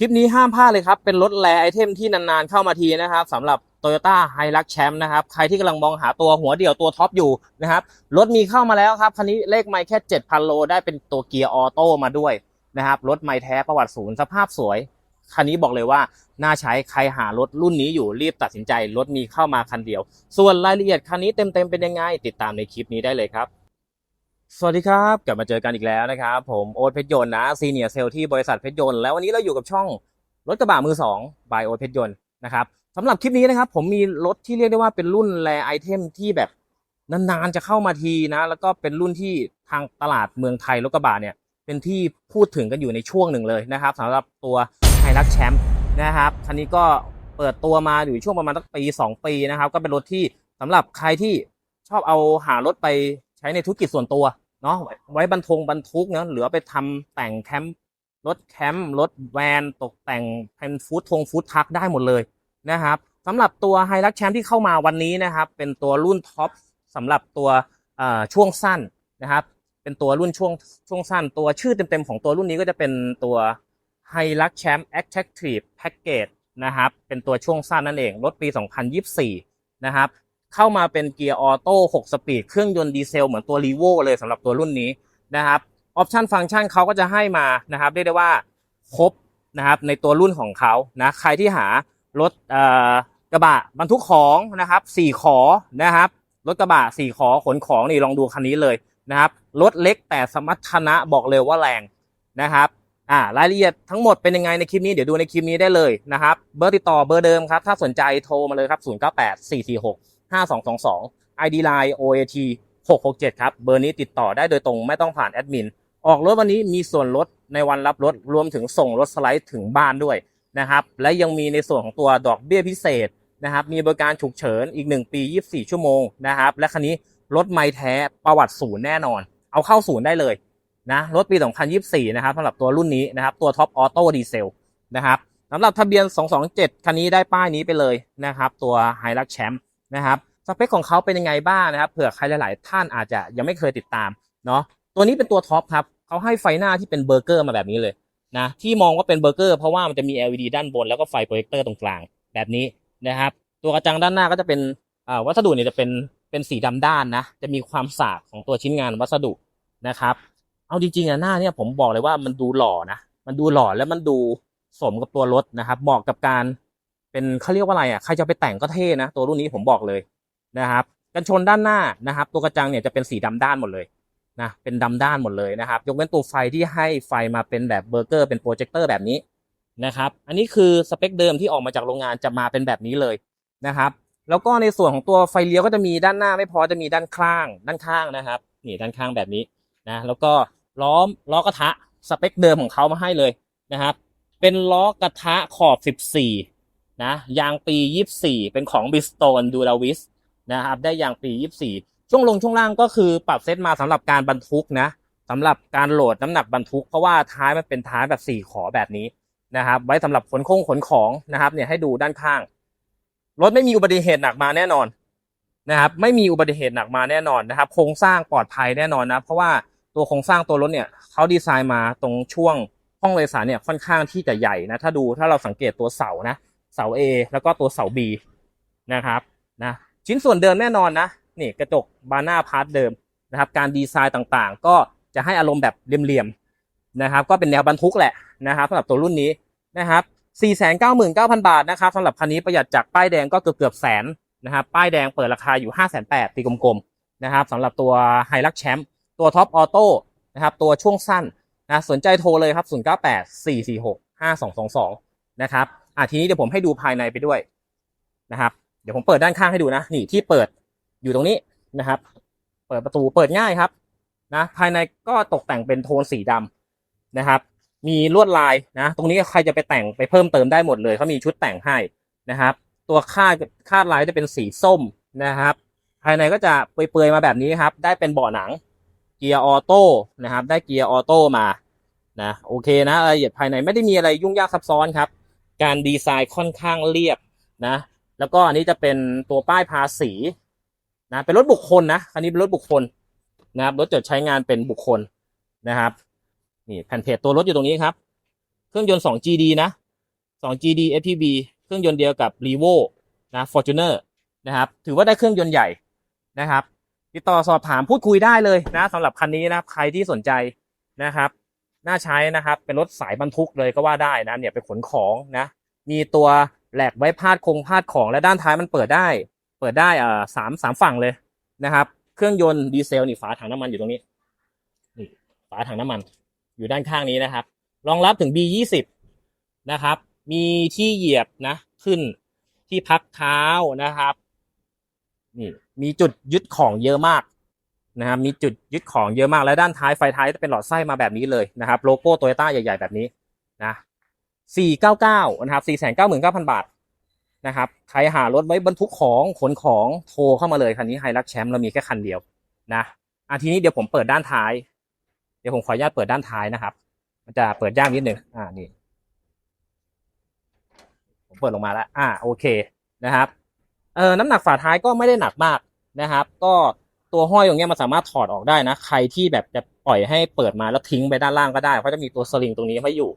คลิปนี้ห้ามพลาดเลยครับ เป็นรถแรไอเทมที่นานๆเข้ามาทีนะครับสำหรับ Toyota h i l u x Champ นะครับ ใครที่กำลังมองหาตัวหัวเดี่ยวตัวท็อปอยู่นะครับ รถมีเข้ามาแล้วครับ คันนี้เลขไม่แค่ 7,000 โล ได้เป็นตัวเกียร์ออโต้มาด้วยนะครับ รถไม่แท้ประวัติศูนย์สภาพสวย คันนี้บอกเลยว่า น่าใช้ใครหารถรุ่นนี้อยู่รีบตัดสินใจ รถมีเข้ามาคันเดียว ส่วนรายละเอียดคันนี้เต็มๆเป็นยังไง ติดตามในคลิปนี้ได้เลยครับ สวัสดีครับ กลับมาเจอกันอีกแล้วนะครับ ผมโอ๊ตเพชรยนต์นะซีเนียร์เซลที่บริษัทเพชรยนต์แล้ววันนี้เราอยู่กับช่องรถกระบะมือสองบายโอ๊ตเพชรยนต์นะครับสำหรับคลิปนี้นะครับ ผมมีรถที่เรียกได้ว่าเป็นรุ่นแรไอเทมที่แบบนานๆจะเข้ามาทีนะ แล้วก็เป็นรุ่นที่ทางตลาดเมืองไทยรถกระบะเนี่ย เป็นที่พูดถึงกันอยู่ในช่วงหนึ่งเลยนะครับสำหรับตัวไฮรักแชมป์นะครับคันนี้ก็เปิดตัวมาอยู่ช่วงประมาณสักปี 2 ปีนะครับ ก็เป็นรถที่สำหรับใครที่ชอบเอาหารถไป ใช้ในธุรกิจส่วนตัวเนาะไว้บรรทงบรรทุกเนาะหรือไปทำแต่งแคมป์รถแคมป์รถแวนตกแต่งเป็นฟู้ดทงฟู้ดทักได้หมดเลยนะครับสำหรับตัวไฮรักแชมป์ที่เข้ามาวันนี้นะครับ เป็นตัวรุ่นท็อปสำหรับตัวช่วงสั้นนะครับ เป็นตัวรุ่นช่วงช่วงสั้น ตัวชื่อเต็มๆของตัวรุ่นนี้ก็จะเป็นตัว h i l u x Champ Attractive Package นะครับ เป็นตัวช่วงสั้นนั่นเอง รถปี 2024 นะครับ เข้ามาเป็นเกียร์ออโต้6สปีดเครื่องยนต์ดีเซลเหมือนตัว r ีโวเลยสำหรับตัวรุ่นนี้นะครับออปชันฟังก์ชันเขาก็จะให้มานะครับเรียกได้ว่าครบนะครับในตัวรุ่นของเขานะใครที่หารถเอ่อกระบะบรรทุกของนะครับ4ขอนะครับรถกระบะ4ขอขนของนี่ลองดูคันนี้เลยนะครับรถเล็กแต่สมรรถนะบอกเลยว่าแรงนะครับอ่ารายละเอียดทั้งหมดเป็นยังไงในคลิปนี้เดี๋ยวดูในคลิปนี้ได้เลยนะครับเบอร์ติดต่อเบอร์เดิมครับถ้าสนใจโทรมาเลยครับ 098 446 5222 ID Line OAT 667 ครับ เบอร์นี้ติดต่อได้โดยตรงไม่ต้องผ่านแอดมิน ออกรถวันนี้มีส่วนลดในวันรับรถ รวมถึงส่งรถสไลด์ถึงบ้านด้วยนะครับ และยังมีในส่วนของตัวดอกเบี้ยพิเศษนะครับ มีบริการฉุกเฉินอีก 1 ปี 24 ชั่วโมงนะครับ และคันนี้รถไม่แท้ประวัติศูนย์แน่นอน เอาเข้าศูนย์ได้เลยนะรถปี 2024 นะครับสำหรับตัวรุ่นนี้นะครับ ตัวท็อปออโต้ดีเซลนะครับสำหรับทะเบียน 227 คันนี้ได้ป้ายนี้ไปเลยนะครับ ตัว h i l u x Champ นะครับสเปคของเขาเป็นยังไงบ้างนะครับเผื่อใครหลาย ๆ ท่านอาจจะยังไม่เคยติดตามเนาะตัวนี้เป็นตัวท็อปครับเขาให้ไฟหน้าที่เป็นเบอร์เกอร์มาแบบนี้เลยนะที่มองว่าเป็นเบอร์เกอร์เพราะว่ามันจะมี LED ด้านบนแล้วก็ไฟโปรเจคเตอร์ตรงกลางแบบนี้นะครับ ตัวกระจังด้านหน้าก็จะเป็นวัสดุเนี่ยจะเป็นเป็นสีดำด้านนะ จะมีความสากของตัวชิ้นงานวัสดุนะครับ เอาจริงๆอะหน้าเนี่ยผมบอกเลยว่ามันดูหล่อนะ มันดูหล่อแล้วมันดูสมกับตัวรถนะครับ เหมาะกับการ เป็นเขาเรียกว่าอะไรอะใครจะไปแต่งก็เท่นะ ตัวรุ่นนี้ผมบอกเลยนะครับ กันชนด้านหน้านะครับ ตัวกระจังเนี่ยจะเป็นสีดำด้านหมดเลยนะเป็นดำด้านหมดเลยนะครับ ยกเว้นตัวไฟที่ให้ไฟมาเป็นแบบเบอร์เกอร์เป็นโปรเจคเตอร์แบบนี้นะครับ อันนี้คือสเปคเดิมที่ออกมาจากโรงงานจะมาเป็นแบบนี้เลยนะครับ แล้วก็ในส่วนของตัวไฟเลี้ยวก็จะมีด้านหน้าไม่พอจะมีด้านข้าง ด้านข้างนะครับนี่ด้านข้างแบบนี้นะแล้วก็ล้อมล้อกระทะสเปคเดิมของเขามาให้เลยนะครับ เป็นล้อกระทะขอบ 14 นะยางปี 24 เป็นของ Bridgestone d u r a v i s นะครับได้ยางปี 24 ช่วงลงช่วงล่างก็คือปรับเซตมาสำหรับการบรรทุกนะสำหรับการโหลดน้ำหนักบรรทุก เพราะว่าท้ายมันเป็นท้ายแบบ 4 ขอแบบนี้นะครับไว้สำหรับขนคงขนของนะครับเนี่ยให้ดูด้านข้าง รถไม่มีอุบัติเหตุหนักมาแน่นอนนะครับไม่มีอุบัติเหตุหนักมาแน่นอนนะครับ โครงสร้างปลอดภัยแน่นอนนะเพราะว่าตัวโครงสร้างตัวรถเนี่ยเขาดีไซน์มาตรงช่วงห้องโดยสารเนี่ยค่อนข้างที่จะใหญ่นะถ้าดูถ้าเราสังเกตตัวเสานะ เสา A แล้วก็ตัวเสา B นะครับนะชิ้นส่วนเดิมแน่นอนนะนี่กระจกบานหน้าพาร์ทเดิมนะครับการดีไซน์ต่างๆ ก็จะให้อารมณ์แบบเหลี่ยมๆนะครับก็เป็นแนวบรรทุกแหละนะครับสำหรับตัวรุ่นนี้นะครับ 499,000 บาทนะครับสำหรับคันนี้ประหยัดจากป้ายแดงก็เกือบเกือบแสนนะครับป้ายแดงเปิดราคาอยู่ 5 8 0 0ตีกลมๆนะครับสำหรับตัวไฮลักแชมป์ตัวท็อปออโต้นะครับตัวช่วงสั้นนะสนใจโทรเลยครับ 098 446 5222 นะครับ อะทีนี้เดี๋ยวผมให้ดูภายในไปด้วยนะครับ เดี๋ยวผมเปิดด้านข้างให้ดูนะนี่ที่เปิดอยู่ตรงนี้นะครับ เปิดประตูเปิดง่ายครับนะภายในก็ตกแต่งเป็นโทนสีดำนะครับ มีลวดลายนะ ตรงนี้ใครจะไปแต่งไปเพิ่มเติมได้หมดเลยเขามีชุดแต่งให้นะครับ ตัวคาดคาดลายจะเป็นสีส้มนะครับ ภายในก็จะเปื่อยๆมาแบบนี้ครับ ได้เป็นเบาะหนังเกียร์ออโต้นะครับ ได้เกียร์ออโต้มานะโอเคนะรายละเอียดภายในไม่ได้มีอะไรยุ่งยากซับซ้อนครับ การดีไซน์ค่อนข้างเรียบนะ แล้วก็อันนี้จะเป็นตัวป้ายภาษีนะเป็นรถบุคคลนะคันนี้เป็นรถบุคคลนะครับรถจดใช้งานเป็นบุคคลนะครับนี่แผ่นเพจตัวรถอยู่ตรงนี้ครับ เครื่องยนต์ 2GD นะ 2 GD FPV เครื่องยนต์เดียวกับ r e v o นะ Fortuner นะครับถือว่าได้เครื่องยนต์ใหญ่นะครับติดต่อสอบถามพูดคุยได้เลยนะสำหรับคันนี้นะครับใครที่สนใจนะครับ น่าใช้นะครับ เป็นรถสายบรรทุกเลยก็ว่าได้นะเนี่ยไปขนของนะ มีตัวแหลกไว้พาดคงพาดของและด้านท้ายมันเปิดได้ เปิดได้อ่าสามสามฝั่งเลยนะครับ เครื่องยนต์ดีเซลนี่ฝาถังน้ำมันอยู่ตรงนี้นี่ฝาถังน้ำมัน อยู่ด้านข้างนี้นะครับ รองรับถึง B20 นะครับ มีที่เหยียบนะ ขึ้นที่พักเท้านะครับนี่มีจุดยึดของเยอะมาก นะครับมีจุดยึดของเยอะมากและด้านท้ายไฟท้ายจะเป็นหลอดไส้มาแบบนี้เลยนะครับโลโก้โตโยต้าใหญ่ๆแบบนี้นะ499นะครับ499,000 บาทนะครับใครหารถไว้บรรทุกของขนของโทรเข้ามาเลยคันนี้ไฮรักแชมป์เรามีแค่คันเดียวนะอะทีนี้เดี๋ยวผมเปิดด้านท้าย เดี๋ยวผมขออนุญาตเปิดด้านท้ายนะครับ มันจะเปิดยากนิดหนึ่งอ่านี่ผมเปิดลงมาแล้ว อ่าโอเคนะครับเออน้ำหนักฝาท้ายก็ไม่ได้หนักมากนะครับ ก็ ตัวห้อยตรงเนี้ยมันสามารถถอดออกได้นะ ใครที่แบบจะปล่อยให้เปิดมาแล้วทิ้งไปด้านล่างก็ได้เพราจะมีตัวสลิงตรงนี้ไว้อยู่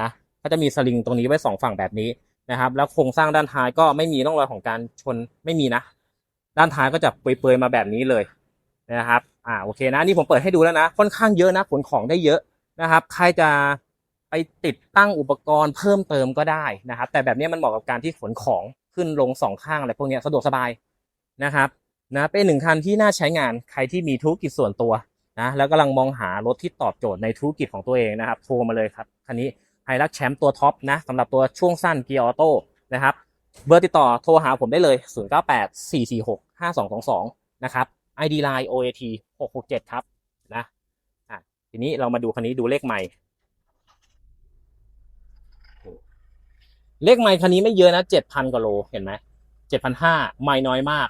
นะก็จะมีสลิงตรงนี้ไว้สองฝั่งแบบนี้นะครับ แล้วโครงสร้างด้านท้ายก็ไม่มีร่องรอยของการชนไม่มีนะ ด้านท้ายก็จะเปื่อยๆมาแบบนี้เลยนะครับ อ่าโอเคนะนี่ผมเปิดให้ดูแล้วนะค่อนข้างเยอะนะขนของได้เยอะนะครับ ใครจะไปติดตั้งอุปกรณ์เพิ่มเติมก็ได้นะครับ แต่แบบนี้มันเหมาะกับการที่ขนของขึ้นลงสองข้างอะไรพวกนี้สะดวกสบายนะครับ นะเป็นหนึ่งคันที่น่าใช้งานใครที่มีธุรกิจส่วนตัวนะแล้วกำลังมองหารถที่ตอบโจทย์ในธุรกิจของตัวเองนะครับโทรมาเลยครับคันนี้ไฮรักแชมป์ตัวท็อปนะสำหรับตัวช่วงสั้นเกียร์ออโต้นะครับเบอร์ติดต่อโทรหาผมได้เลย 098 446 5222 นะครับ ID Line OAT 667 ครับนะอะทีนี้เรามาดูคันนี้ดูเลขใหม่ เลขไมค์คันนี้ไม่เยอะนะเจ็ดพันกว่าโล เห็นไหมเจ็ดพันห้าไม่น้อยมาก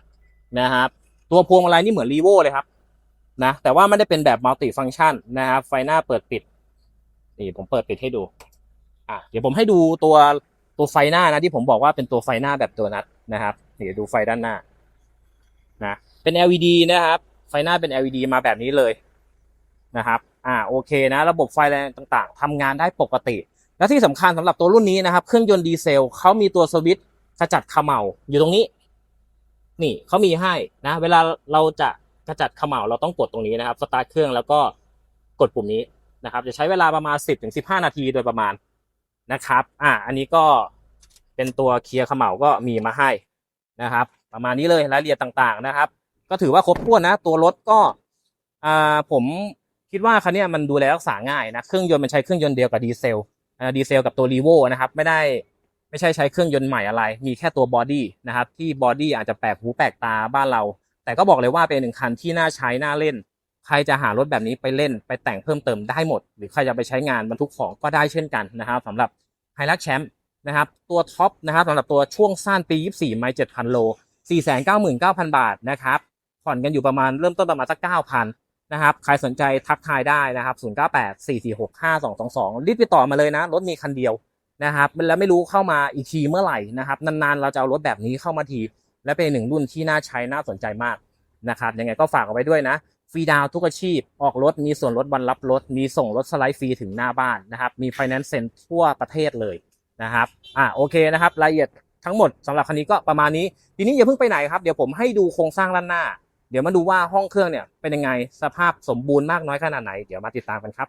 นะครับ ตัวพวงมาลัยนี่เหมือนรีโวเลยครับนะแต่ว่าไม่ได้เป็นแบบมัลติฟัง c t ชันนะครับ ไฟหน้าเปิดปิด นี่ผมเปิดปิดให้ดูอะเดี๋ยวผมให้ดูตัวตัวไฟหน้านะที่ผมบอกว่าเป็นตัวไฟหน้าแบบตัวนัดนะครับเดี๋ยวดูไฟด้านหน้านะเป็น LED นะครับ ไฟหน้าเป็น LED มาแบบนี้เลยนะครับ อ่าโอเคนะ ระบบไฟแรงต่างๆทำงานได้ปกติ และที่สำคัญสำหรับตัวรุ่นนี้นะครับ เครื่องยนต์ดีเซลเขามีตัวสวิตช์กระจัดขม่าอยู่ตรงนี้ นี่เขามีให้นะ เวลาเราจะกระจัดขม่าเราต้องกดตรงนี้นะครับสตาร์ทเครื่องแล้วก็กดปุ่มนี้นะครับ จะใช้เวลาประมาณ 10-15ถึงนาทีโดยประมาณนะครับ อ่า อันนี้ก็เป็นตัวเคลียร์ขม่าก็มีมาให้นะครับ ประมาณนี้เลยรายละเอียดต่างๆนะครับ ก็ถือว่าครบถ้วนนะ ตัวรถก็อ่าผมคิดว่าคันนี้มันดูแลรักษาง่ายนะเครื่องยนต์มันใช้เครื่องยนต์เดียวกับดีเซลดีเซลกับตัวรีโวนะครับ ไม่ได้ ไม่ใช่ใช้เครื่องยนต์ใหม่อะไร มีแค่ตัวบอดี้นะครับที่บอดี้อาจจะแปลกหูแปลกตาบ้านเรา แต่ก็บอกเลยว่าเป็นหนึ่งคันที่น่าใช้น่าเล่น ใครจะหารถแบบนี้ไปเล่นไปแต่งเพิ่มเติมได้หมด หรือใครจะไปใช้งานบรรทุกของก็ได้เช่นกันนะครับสำหรับไฮรักแชมป์นะครับตัวท็อปนะครับสำหรับตัวช่วงสั้นปี 24 ไม่7,000 โล 499,000 บาทนะครับผ่อนกันอยู่ประมาณเริ่มต้นประมาณสัก 9,000 นะครับ ใครสนใจทักทายได้นะครับ 098 446 5222 รีบติดต่อมาเลยนะ รถมีคันเดียว นะครับแล้วไม่รู้เข้ามาอีกทีเมื่อไหร่นะครับนานๆเราจะเอารถแบบนี้เข้ามาที และเป็นหนึ่งรุ่นที่น่าใช้น่าสนใจมากนะครับยังไงก็ฝากเอาไว้ด้วยนะฟรีดาวน์ทุกอาชีพ ออกรถมีส่วนลดวันรับรถ มีส่งรถสไลด์ฟรีถึงหน้าบ้านนะครับมีไฟแนนซ์เซ็นทั่วประเทศเลยนะครับอ่าโอเคนะครับรายละเอียดทั้งหมดสำหรับคันนี้ก็ประมาณนี้ ทีนี้อย่าเพิ่งไปไหนครับเดี๋ยวผมให้ดูโครงสร้างด้านหน้า เดี๋ยวมาดูว่าห้องเครื่องเนี่ยเป็นยังไงสภาพสมบูรณ์มากน้อยขนาดไหน เดี๋ยวมาติดตามกันครับ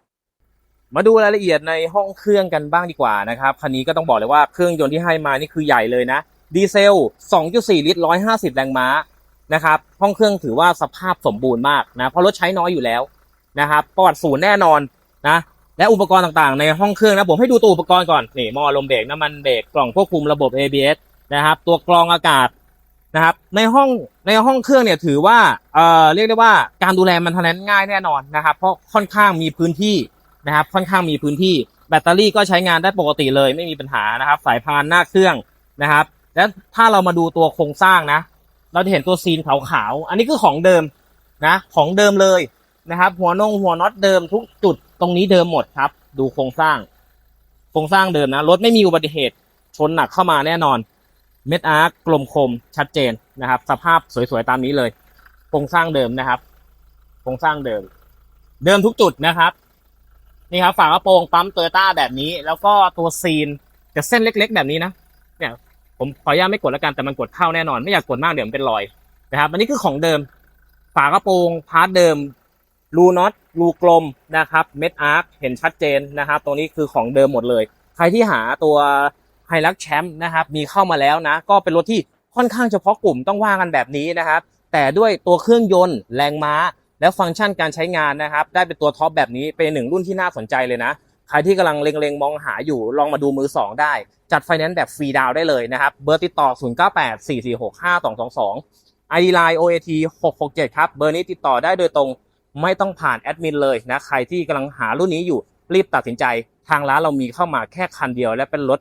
มาดูรายละเอียดในห้องเครื่องกันบ้างดีกว่านะครับคันนี้ก็ต้องบอกเลยว่าเครื่องยนต์ที่ให้มานี่คือใหญ่เลยนะดีเซล 2.4 ลิตร 150 แรงม้านะครับห้องเครื่องถือว่าสภาพสมบูรณ์มากนะเพราะรถใช้น้อยอยู่แล้วนะครับประวัติศูนย์แน่นอนนะและอุปกรณ์ต่างๆ ในห้องเครื่องนะผมให้ดูตัวอุปกรณ์ก่อนนี่มอลมเบรกน้ำมันเบรกกล่องควบคุมระบบ ABS นะครับตัวกรองอากาศนะครับในห้องในห้องเครื่องเนี่ยถือว่าเอ่อเรียกได้ว่าการดูแลมันทันง่ายแน่นอนนะครับเพราะค่อนข้างมีพื้นที่ นะครับ ค่อนข้างมีพื้นที่แบตเตอรี่ก็ใช้งานได้ปกติเลยไม่มีปัญหานะครับ สายพานหน้าเครื่องนะครับ และถ้าเรามาดูตัวโครงสร้างนะ เราจะเห็นตัวซีนขาวๆอันนี้คือของเดิมนะ ของเดิมเลยนะครับ หัวนงหัวน็อตเดิมทุกจุดตรงนี้เดิมหมดครับ ดูโครงสร้าง โครงสร้างเดิมนะรถไม่มีอุบัติเหตุชนหนักเข้ามาแน่นอนเม็ดอาร์กลมคมชัดเจนนะครับ สภาพสวยๆตามนี้เลยโครงสร้างเดิมนะครับโครงสร้างเดิม เดิมทุกจุดนะครับ นี่ครับฝากระโปรงปั๊มโตโยต้าแบบนี้ แล้วก็ตัวซีนแต่เส้นเล็ก ๆ แบบนี้นะเนี่ยผมขออนุญาตไม่กดแล้วกันแต่มันกดเข้าแน่นอนไม่อยากกดมากเดี๋ยวมันเป็นรอยนะครับอันนี้คือของเดิม ฝากระโปรงพาร์ทเดิมรูน็อตรูกลมนะครับเม็ดอาร์คเห็นชัดเจนนะครับตรงนี้คือของเดิมหมดเลย ใครที่หาตัวไฮลักแชมป์นะครับมีเข้ามาแล้วนะ ก็เป็นรถที่ค่อนข้างเฉพาะกลุ่มต้องว่ากันแบบนี้นะครับ แต่ด้วยตัวเครื่องยนต์แรงม้า และฟังก์ชันการใช้งานนะครับ ได้เป็นตัวท็อปแบบนี้เป็นหนึ่งรุ่นที่น่าสนใจเลยนะ ใครที่กำลังเล็งๆ มองหาอยู่ลองมาดูมือ 2 ได้ จัดไฟแนนซ์แบบฟรีดาวได้เลยนะครับ เบอร์ติดต่อ 0984465222 ID Line OAT 667 ครับ เบอร์นี้ติดต่อได้โดยตรงไม่ต้องผ่านแอดมินเลยนะใครที่กำลังหารุ่นนี้อยู่รีบตัดสินใจ ทางร้านเรามีเข้ามาแค่คันเดียว และเป็นรถ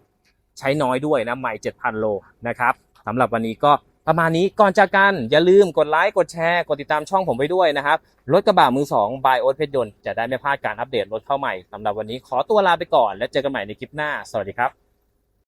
ใช้น้อยด้วยนะใหม่7,000โลนะครับสำหรับวันนี้ก็ ประมาณนี้ก่อนจากกันอย่าลืมกดไลค์กดแชร์ กดติดตามช่องผมไปด้วยนะครับ รถกระบะมือ2 by โอ๊ตเพชรยนต์จะได้ไม่พลาดการอัปเดตรถเข้าใหม่สำหรับวันนี้ขอตัวลาไปก่อน และเจอกันใหม่ในคลิปหน้า สวัสดีครับ